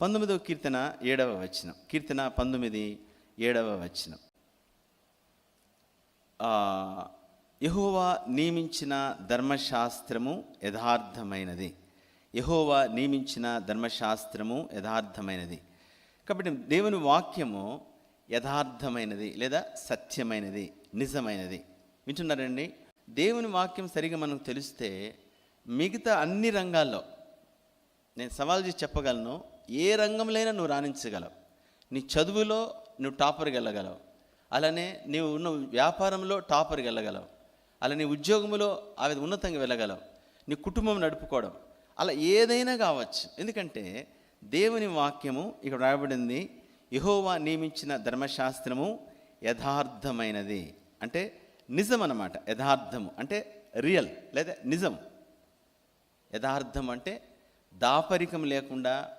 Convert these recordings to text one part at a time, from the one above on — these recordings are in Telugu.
పంతొమ్మిదవ కీర్తన ఏడవ వచనం. కీర్తన పంతొమ్మిది ఏడవ వచనం. యహోవా నియమించిన ధర్మశాస్త్రము యథార్థమైనది. యహోవా నియమించిన ధర్మశాస్త్రము యథార్థమైనది. కాబట్టి దేవుని వాక్యము యథార్థమైనది లేదా సత్యమైనది నిజమైనది. వింటున్నారండి? దేవుని వాక్యం సరిగా మనకు తెలిస్తే మిగతా అన్ని రంగాల్లో నేను సవాల్ చేసి చెప్పగలను. ఏ రంగంలోనైనా నువ్వు రాణించగలవు. నీ చదువులో నువ్వు టాపర్కి వెళ్ళగలవు. అలానే నీవు ఉన్న వ్యాపారంలో టాపర్కి వెళ్ళగలవు. అలా నీ ఉద్యోగంలో అవి ఉన్నతంగా వెళ్ళగలవు. నీ కుటుంబం నడుపుకోవడం. అలా ఏదైనా కావచ్చు. ఎందుకంటే దేవుని వాక్యము ఇక్కడ రాయబడింది యహోవా నియమించిన ధర్మశాస్త్రము యథార్థమైనది. అంటే నిజం అన్నమాట. యథార్థము. అంటే రియల్. లేదా నిజం. యథార్థం అంటే దాపరికం లేకుండా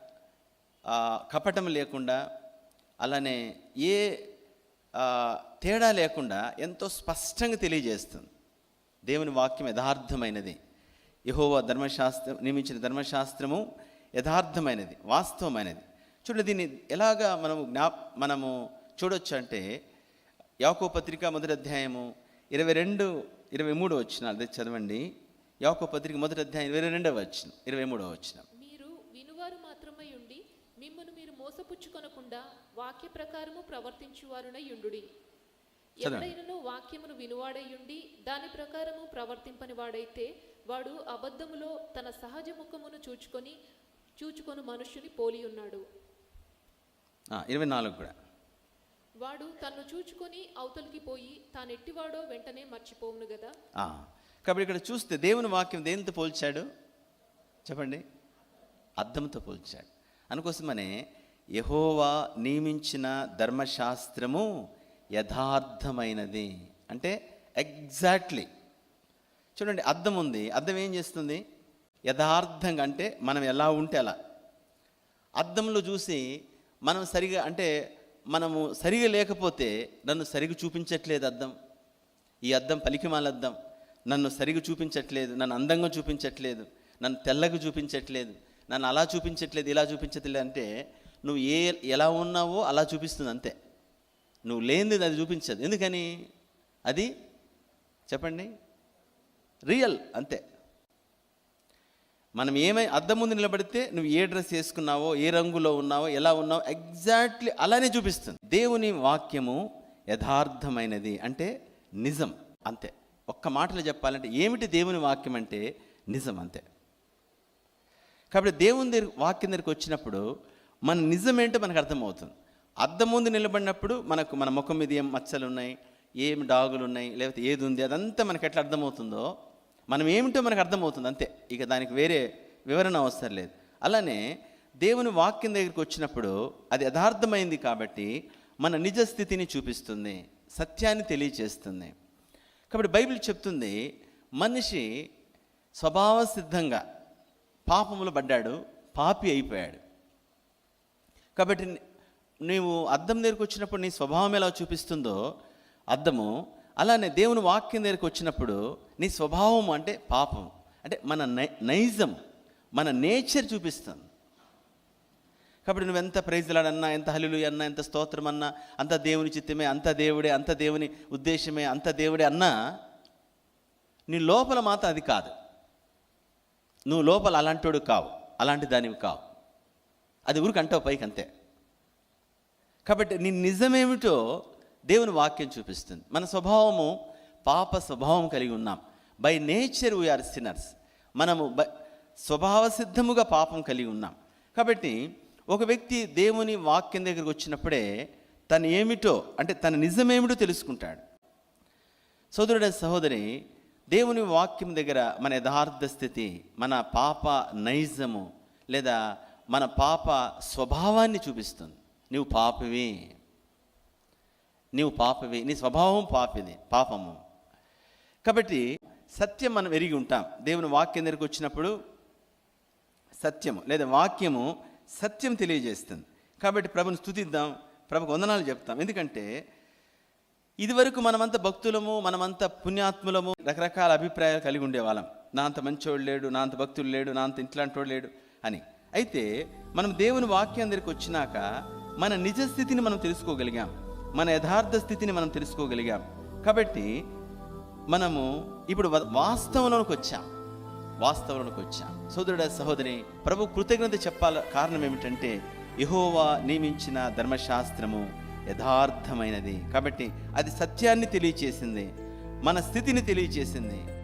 కపటం లేకుండా అలానే ఏ తేడా లేకుండా ఎంతో స్పష్టంగా తెలియజేస్తుంది. దేవుని వాక్యం యథార్థమైనది. యహోవా ధర్మశాస్త్రం నియమించిన ధర్మశాస్త్రము యథార్థమైనది వాస్తవమైనది. చూడండి దీన్ని ఎలాగా మనము జ్ఞా మనము చూడొచ్చు అంటే యాకో పత్రిక మొదటి అధ్యాయము ఇరవై రెండు ఇరవై మూడు వచ్చిన అదే చదవండి. యాకో పత్రిక మొదటి అధ్యాయం ఇరవై రెండవ వచ్చిన ఇరవై మూడవ వచ్చిన మోసపుచ్చుకొనకుండా వాక్య ప్రకారము ప్రవర్తించువారునై ఉండుడి. ఎవడైనను వాక్యమును వినువాడై ఉండి దాని ప్రకారము ప్రవర్తింపని వాడైతే వాడు అబద్ధములో తన సహజ ముఖమును చూచుకొని చూచుకొని మనుష్యుని పోలి ఉన్నాడు ఇరవై నాలుగు కూడా. వాడు తన్ను చూచుకొని అవతలికి పోయి తానెట్టివాడో వెంటనే మర్చిపోవును ఆ, కాబట్టి ఇక్కడ చూస్తే దేవుని వాక్యం దేనితో పోల్చాడు? చెప్పండి. అద్దంతో పోల్చాడు. అందుకోసమనే యహోవా నియమించిన ధర్మశాస్త్రము యథార్థమైనది. అంటే ఎగ్జాక్ట్లీ. చూడండి అర్థం ఉంది. అర్థం ఏం చేస్తుంది? యథార్థంగా అంటే మనం ఎలా ఉంటే అలా. అర్థంలో చూసి మనం సరిగా అంటే మనము సరిగా లేకపోతే నన్ను సరిగా చూపించట్లేదు అర్థం. ఈ అద్దం పలికిమాల అద్దం నన్ను సరిగా చూపించట్లేదు నన్ను అందంగా చూపించట్లేదు నన్ను తెల్లగా చూపించట్లేదు నన్ను అలా చూపించట్లేదు ఇలా చూపించట్లేదు అంటే నువ్వు ఏ ఎలా ఉన్నావో అలా చూపిస్తుంది అంతే. నువ్వు లేనిది అది చూపించదు. ఎందుకని? అది చెప్పండి. రియల్ అంతే. మనం ఏమై అద్దం ముందు నిలబడితే నువ్వు ఏ డ్రెస్ వేసుకున్నావో ఏ రంగులో ఉన్నావో ఎలా ఉన్నావో ఎగ్జాక్ట్లీ అలానే చూపిస్తుంది. దేవుని వాక్యము యథార్థమైనది అంటే నిజం అంతే. ఒక్క మాటలో చెప్పాలంటే ఏమిటి దేవుని వాక్యం అంటే నిజం అంతే. కాబట్టి దేవుని దగ్గర వాక్యం దగ్గరికి వచ్చినప్పుడు మన నిజం ఏంటో మనకు అర్థమవుతుంది. అద్దం ముందు నిలబడినప్పుడు మనకు మన ముఖం మీద ఏం మచ్చలు ఉన్నాయి ఏం డాగులు ఉన్నాయి లేకపోతే ఏది ఉంది అదంతా మనకు ఎట్లా అర్థమవుతుందో మనం ఏమిటో మనకు అర్థమవుతుంది అంతే. ఇక దానికి వేరే వివరణ అవసరం లేదు. అలానే దేవుని వాక్యం దగ్గరికి వచ్చినప్పుడు అది యథార్థమైంది కాబట్టి మన నిజ స్థితిని చూపిస్తుంది సత్యాన్ని తెలియచేస్తుంది. కాబట్టి బైబిల్ చెప్తుంది మనిషి స్వభావ సిద్ధంగా పాపములు పడ్డాడు పాపి అయిపోయాడు. కాబట్టి నీవు అద్దం దగ్గరికి వచ్చినప్పుడు నీ స్వభావం ఎలా చూపిస్తుందో అద్దము అలానే దేవుని వాక్యం దగ్గరికి వచ్చినప్పుడు నీ స్వభావం అంటే పాపం. అంటే మన నై- నైజం మన నేచర్ చూపిస్తుంది. కాబట్టి నువ్వు ఎంత ప్రైజ్లాడన్నా ఎంత హలిలు అన్నా ఎంత స్తోత్రం అన్నా అంత దేవుని చిత్తమే అంత దేవుడే అంత దేవుని ఉద్దేశమే అంత దేవుడే అన్నా నీ లోపల మాత్రం అది కాదు. నువ్వు లోపల అలాంటోడు కావు అలాంటి దానివి కావు. అది ఊరికి అంటావు పైకి అంతే కాబట్టి నీ నిజమేమిటో దేవుని వాక్యం చూపిస్తుంది. మన స్వభావము పాప స్వభావం కలిగి ఉన్నాం. బై నేచర్ వీఆర్ సిన్నర్స్ మనము బ స్వభావ సిద్ధముగా పాపం కలిగి ఉన్నాం. కాబట్టి ఒక వ్యక్తి దేవుని వాక్యం దగ్గరికి వచ్చినప్పుడే తను ఏమిటో అంటే తన నిజమేమిటో తెలుసుకుంటాడు. సోదరుడ సహోదరి దేవుని వాక్యం దగ్గర మన యథార్థ స్థితి మన పాప నైజము లేదా మన పాప స్వభావాన్ని చూపిస్తుంది. నీవు పాపవి. నీవు పాపవి. నీ స్వభావం పాపిది పాపము. కాబట్టి సత్యం మనం ఎరిగి ఉంటాం. దేవుని వాక్యం దగ్గరికి వచ్చినప్పుడు సత్యము లేదా వాక్యము సత్యం తెలియజేస్తుంది. కాబట్టి ప్రభుని స్తుతిద్దాం ప్రభుకు వందనాలు చెప్తాం. ఎందుకంటే ఇదివరకు మనమంతా భక్తులము మనమంతా పుణ్యాత్ములము రకరకాల అభిప్రాయాలు కలిగి ఉండేవాళ్ళం. నా అంత మంచోడు లేడు నా అంత భక్తుడు లేడు నా అంత ఇంట్లాంటోడు లేడు అని. అయితే మనం దేవుని వాక్యం దగ్గరికి వచ్చినాక మన నిజ స్థితిని మనం తెలుసుకోగలిగాం. మన యథార్థ స్థితిని మనం తెలుసుకోగలిగాం. కాబట్టి మనము ఇప్పుడు వ- వాస్తవంలోకి వచ్చాం. వాస్తవంలోకి వచ్చాం. సోదరుడ సహోదరి ప్రభు కృతజ్ఞత చెప్పాల కారణం ఏమిటంటే యహోవా నియమించిన ధర్మశాస్త్రము యథార్థమైనది. కాబట్టి అది సత్యాన్ని తెలియచేసింది. మన స్థితిని తెలియచేసింది.